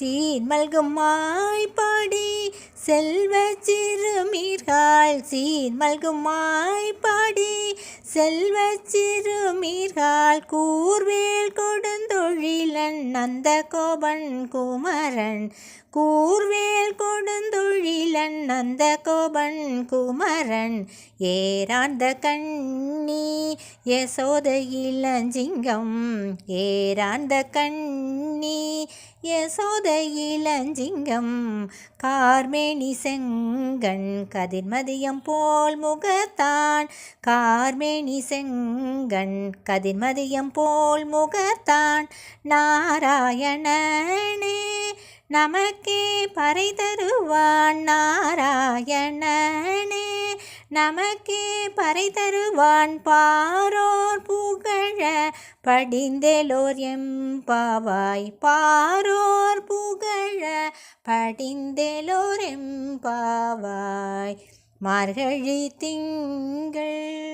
சீர்மல்கும் மாய்ப்பாடி செல்வ சிறுமீர்கள் சீர்மல்கும் மாய்ப்பாடி செல்வ சிறுமீர்கள் கூர்வேல் கொடுந்தொழிலன் நந்த கோபன் குமரன். கூர்வேல் கொடுந்தொழில் நந்த கோபன் குமரன் ஏராந்த கண்ணி யசோத இளஞ்சிங்கம் ஏராந்த கண்ணி யசோத இளஞ்சிங்கம் கார்மேனி செங்கண் கதிர்மதியம் போல் முகத்தான் கார்மேனி செங்கண் கதிர்மதியம் போல் முகத்தான் நாராயணனே நமக்கே பறை தருவான் நாராயணனே. நமக்கே பறை தருவான் பாரோர் புகழ படிந்தேலோர் எம்பாவாய் பாரோர் புகழ படிந்தேலோர் எம்பாவாய் மார்கழி திங்கள்